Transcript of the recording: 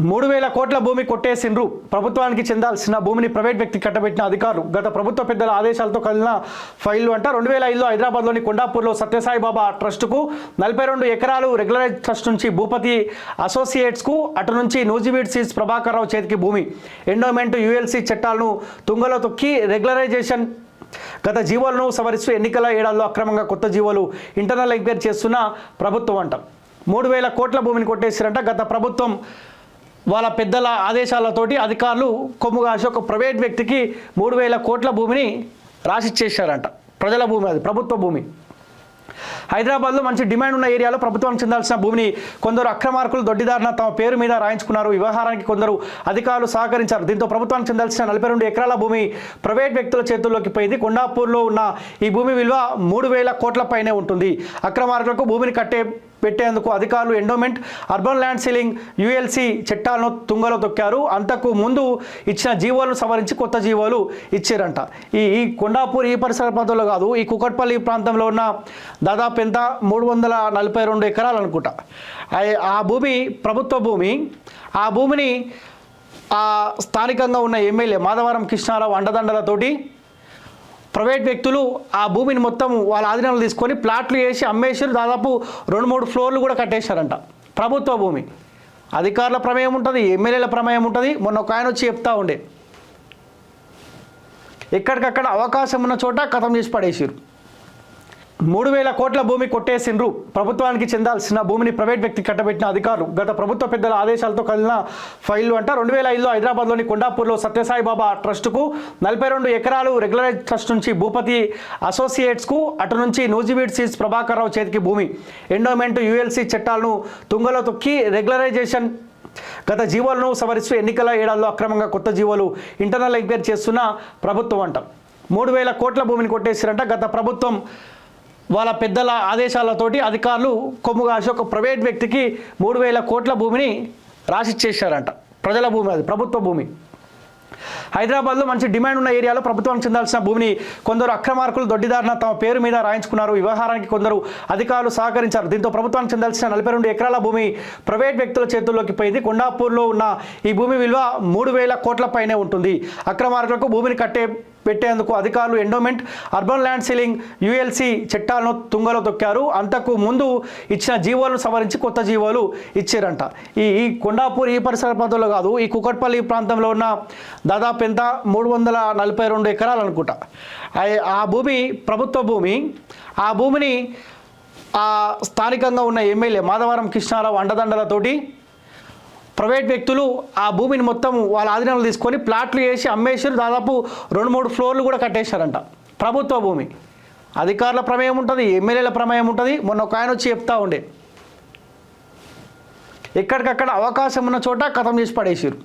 మూడు వేల కోట్ల భూమి కొట్టేసిండ్రు. ప్రభుత్వానికి చెందాల్సిన భూమిని ప్రైవేట్ వ్యక్తి కట్టబెట్టిన అధికారులు. గత ప్రభుత్వ పెద్దల ఆదేశాలతో కలిగిన ఫైళ్ళు అంట రెండు వేల ఐదులో హైదరాబాద్లోని కొండాపూర్లో సత్యసాయిబాబా ట్రస్టుకు నలభై రెండు ఎకరాలు రెగ్యులరైజ్ ట్రస్ట్ నుంచి భూపతి అసోసియేట్స్కు అటు నుంచి నూజివీడ్ సీజ్ ప్రభాకర్ రావు చేతికి భూమి. ఎండోమెంట్ యుఎల్సి చట్టాలను తుంగలో తొక్కి రెగ్యులరైజేషన్. గత జీవోలను సవరిస్తూ ఎన్నికల ఏడాదిలో అక్రమంగా కొత్త జీవోలు ఇంటర్నల్ ఎంక్వైరీ చేస్తున్న ప్రభుత్వం అంట. మూడు వేల కోట్ల భూమిని కొట్టేసారంట గత ప్రభుత్వం. వాళ్ళ పెద్దల ఆదేశాలతోటి అధికారులు కొమ్ము కాసి ఒక ప్రైవేట్ వ్యక్తికి మూడు వేల కోట్ల భూమిని రాసిచ్చేశారంట. ప్రజల భూమి అది ప్రభుత్వ భూమి. హైదరాబాద్లో మంచి డిమాండ్ ఉన్న ఏరియాలో ప్రభుత్వం చెందాల్సిన భూమిని కొందరు అక్రమార్కులు దొడ్డిదారిన తమ పేరు మీద రాయించుకున్నారు. వ్యవహారానికి కొందరు అధికారులు సహకరించారు. దీంతో ప్రభుత్వానికి చెందాల్సిన నలభై రెండు ఎకరాల భూమి ప్రైవేట్ వ్యక్తుల చేతుల్లోకి పోయింది. కొండాపూర్లో ఉన్న ఈ భూమి విలువ మూడు వేల కోట్ల పైనే ఉంటుంది. అక్రమార్కులకు భూమిని కట్టే పెట్టేందుకు అధికారులు endowment urban land ceiling ULC చట్టాలను తుంగలో తొక్కారు. అంతకు ముందు ఇచ్చిన జీవోలను సవరించి కొత్త జీవోలు ఇచ్చారంట. ఈ ఈ కొండాపూర్ ఈ పరిసర ప్రాంతంలో కాదు ఈ కుకట్పల్లి ప్రాంతంలో ఉన్న దాదాపు ఎంత? మూడు వందల నలభై రెండు ఎకరాలు అనుకుంటా ఆ- ఆ భూమి ప్రభుత్వ భూమి ఆ భూమిని ఆ స్థానికంగా ఉన్న ఎమ్మెల్యే మాధవరం కృష్ణారావు అండదండలతోటి ప్రైవేట్ వ్యక్తులు ఆ భూమిని మొత్తం వాళ్ళ ఆధీనంలో తీసుకొని ప్లాట్లు వేసి అమ్మేశారు. దాదాపు రెండు మూడు ఫ్లోర్లు కూడా కట్టేశారంట ప్రభుత్వ భూమి. అధికారుల ప్రమేయం ఉంటుంది ఎమ్మెల్యేల ప్రమేయం ఉంటుంది. మొన్న ఒక ఆయన వచ్చి చెప్తా ఉండే. ఎక్కడికక్కడ అవకాశం ఉన్న చోట కథం చేసి పడేసారు మూడు వేల కోట్ల భూమి కొట్టేసిండ్రు. ప్రభుత్వానికి చెందాల్సిన భూమిని ప్రైవేట్ వ్యక్తి కట్టబెట్టిన అధికారులు. గత ప్రభుత్వ పెద్దల ఆదేశాలతో కలిగిన ఫైళ్ళు అంట రెండు వేల ఐదులో హైదరాబాద్లోని కొండాపూర్లో సత్యసాయిబాబా ట్రస్టుకు నలభై రెండు ఎకరాలు రెగ్యులరైజ్ ట్రస్ట్ నుంచి భూపతి అసోసియేట్స్కు అటు నుంచి నూజివీడ్ సీస్ ప్రభాకర్ రావు చేతికి భూమి. ఎండోమెంట్ యుఎల్సీ చట్టాలను తుంగలో తొక్కి రెగ్యులరైజేషన్ గత జీవోలను సవరిస్తూ ఎన్నికల ఏడాదిలో అక్రమంగా కొత్త జీవోలు ఇంటర్నల్ ఎంక్వైరీ చేస్తున్న ప్రభుత్వం అంట. మూడు వేల కోట్ల భూమిని కొట్టేసిరంట గత ప్రభుత్వం వాళ్ళ పెద్దల ఆదేశాలతోటి అధికారులు కొమ్ము కాసి ఒక ప్రైవేట్ వ్యక్తికి మూడు వేల కోట్ల భూమిని రాసిచ్చేశారంట. ప్రజల భూమి అది ప్రభుత్వ భూమి. హైదరాబాద్లో మంచి డిమాండ్ ఉన్న ఏరియాలో ప్రభుత్వం చెందాల్సిన భూమిని కొందరు అక్రమార్కులు దొడ్డిదారిన తమ పేరు మీద రాయించుకున్నారు. వ్యవహారానికి కొందరు అధికారులు సహకరించారు. దీంతో ప్రభుత్వానికి చెందాల్సిన నలభై రెండు ఎకరాల భూమి ప్రైవేట్ వ్యక్తుల చేతుల్లోకి పోయింది. కొండాపూర్లో ఉన్న ఈ భూమి విలువ మూడు వేల కోట్ల పైనే ఉంటుంది. అక్రమార్కులకు భూమిని కట్టే పెట్టేందుకు అధికారులు endowment urban land ceiling ULC చట్టాలను తుంగలో తొక్కారు. అంతకు ముందు ఇచ్చిన జీవోలను సవరించి కొత్త జీవోలు ఇచ్చారంట. ఈ ఈ కొండాపూర్ ఈ పరిసర ప్రాంతంలో కాదు ఈ కుకట్పల్లి ప్రాంతంలో ఉన్న దాదాపు ఎంత? మూడు వందల నలభై రెండు ఎకరాలు అనుకుంటా ఆ- ఆ భూమి ప్రభుత్వ భూమి. ఆ భూమిని ఆ స్థానికంగా ఉన్న ఎమ్మెల్యే మాధవరం కృష్ణారావు అండదండలతోటి ప్రైవేట్ వ్యక్తులు ఆ భూమిని మొత్తం వాళ్ళ ఆధీనంలో తీసుకొని ప్లాట్లు వేసి అమ్మేసారు దాదాపు రెండు మూడు ఫ్లోర్లు కూడా కట్టేశారంట. ప్రభుత్వ భూమి. అధికారుల ప్రమేయం ఉంటుంది ఎమ్మెల్యేల ప్రమేయం ఉంటుంది. మొన్న ఒక ఆయన వచ్చి చెప్తా ఉండే. ఎక్కడికక్కడ అవకాశం ఉన్న చోట కథం చేసి పడేసారు